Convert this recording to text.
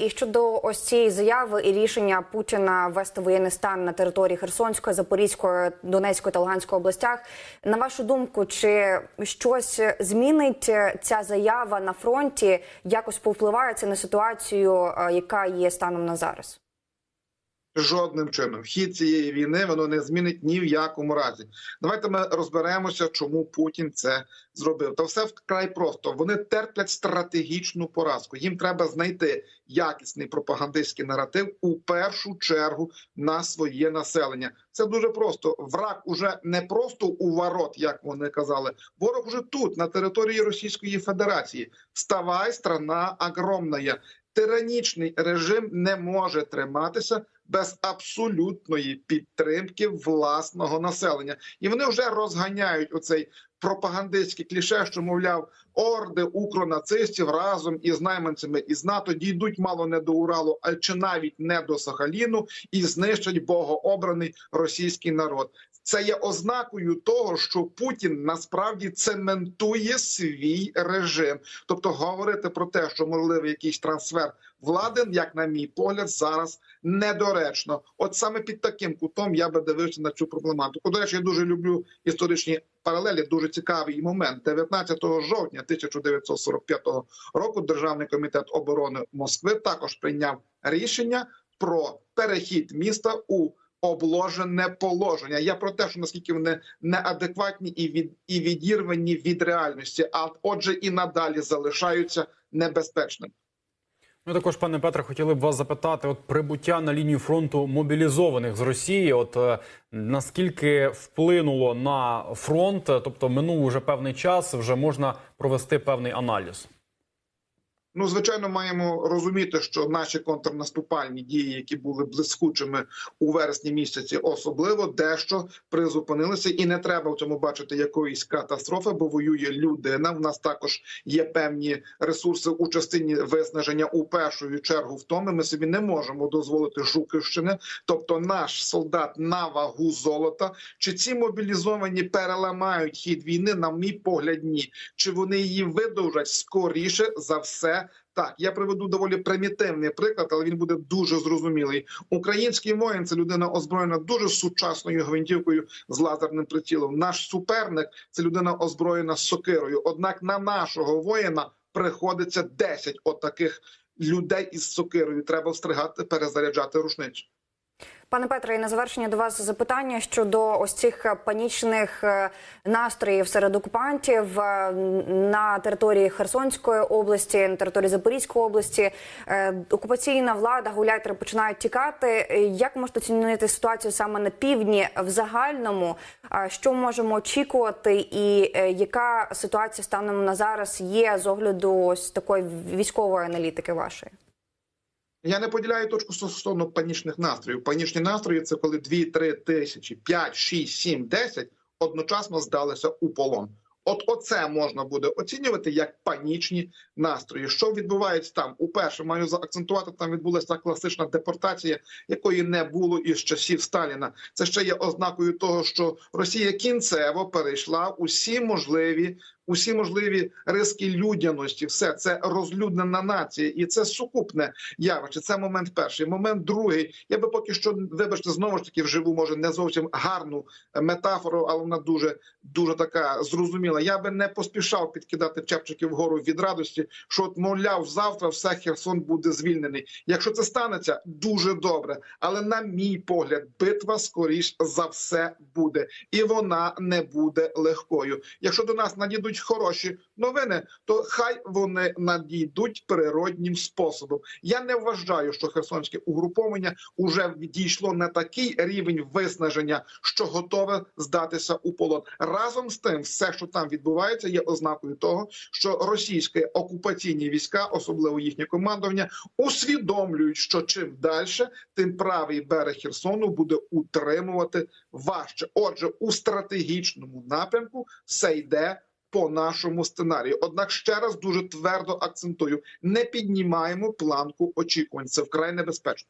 і щодо ось цієї заяви і рішення Путіна ввести воєнний стан на території Херсонської, Запорізької, Донецької та Луганської областях. На вашу думку, чи щось змінить ця заява на фронті? Якось повпливає це на ситуацію, е, яка є станом на зараз? Жодним чином. Хід цієї війни воно не змінить ні в якому разі. Давайте ми розберемося, чому Путін це зробив. Та все вкрай просто. Вони терплять стратегічну поразку. Їм треба знайти якісний пропагандистський наратив у першу чергу на своє населення. Це дуже просто. Враг уже не просто у ворот, як вони казали. Ворог уже тут, на території Російської Федерації. Вставай, страна огромна. Тиранічний режим не може триматися без абсолютної підтримки власного населення, і вони вже розганяють оцей пропагандистське кліше, що мовляв, орди укронацистів разом із найманцями із НАТО дійдуть мало не до Уралу, а чи навіть не до Сахаліну, і знищать богообраний російський народ. Це є ознакою того, що Путін насправді цементує свій режим, тобто говорити про те, що можливий якийсь трансфер влади, як на мій погляд, зараз недоречно. От саме під таким кутом я би дивився на цю проблематику. До речі, я дуже люблю історичні паралелі. Дуже цікавий момент. 19 жовтня 1945 року Державний комітет оборони Москви також прийняв рішення про перехід міста у обложене положення. Я про те, що наскільки вони неадекватні і від і відірвані від реальності, а отже, і надалі залишаються небезпечними. Ну, також, пане Петре, хотіли б вас запитати: от прибуття на лінію фронту мобілізованих з Росії, от е, наскільки вплинуло на фронт, тобто минув уже певний час, вже можна провести певний аналіз. Ну, звичайно, маємо розуміти, що наші контрнаступальні дії, які були блискучими у вересні місяці, особливо дещо призупинилися, і не треба в цьому бачити якоїсь катастрофи, бо воює людина. В нас також є певні ресурси у частині виснаження у першу чергу. В тому ми собі не можемо дозволити Жуківщини, тобто наш солдат на вагу золота. Чи ці мобілізовані переламають хід війни? На мій погляд, ні. Чи вони її видовжать скоріше за все? Так, я приведу доволі примітивний приклад, але він буде дуже зрозумілий. Український воїн це людина озброєна дуже сучасною гвинтівкою з лазерним прицілом. Наш суперник це людина озброєна сокирою. Однак на нашого воїна приходиться 10 отаких людей із сокирою. Треба встригати, перезаряджати рушницю. Пане Петре, і на завершення до вас запитання щодо ось цих панічних е, настроїв серед окупантів е, на території Херсонської області, на території Запорізької області. Е, Окупаційна влада гуляйтери починають тікати. Як можете оцінити ситуацію саме на півдні в загальному? Що можемо очікувати, і яка ситуація станом на зараз є з огляду ось такої військової аналітики вашої? Я не поділяю точку стосовно панічних настроїв. Панічні настрої це коли 2-3 тисячі, 5, 6, 7, 10 одночасно здалися у полон. От оце можна буде оцінювати як панічні настрої. Що відбувається там? Уперше маю заакцентувати, там відбулася класична депортація, якої не було із часів Сталіна. Це ще є ознакою того, що Росія кінцево перейшла усі можливі усі можливі риски людяності. Все це розлюднена нація, і це сукупне явище. Це момент перший. Момент другий. Я би поки що вибачте, знову ж таки вживу може не зовсім гарну метафору, але вона дуже дуже така зрозуміла. Я би не поспішав підкидати чепчики вгору від радості, що от, мовляв, завтра все Херсон буде звільнений. Якщо це станеться, дуже добре. Але на мій погляд, битва скоріш за все буде, і вона не буде легкою. Якщо до нас надійдуть хороші новини, то хай вони надійдуть природнім способом. Я не вважаю, що херсонське угруповання уже дійшло на такий рівень виснаження, що готове здатися у полон. Разом з тим, все, що там відбувається, є ознакою того, що російські окупаційні війська, особливо їхнє командування, усвідомлюють, що чим далі, тим правий берег Херсону буде утримувати важче. Отже, у стратегічному напрямку все йде по нашому сценарію. Однак ще раз дуже твердо акцентую: не піднімаємо планку очікувань. Це вкрай небезпечно.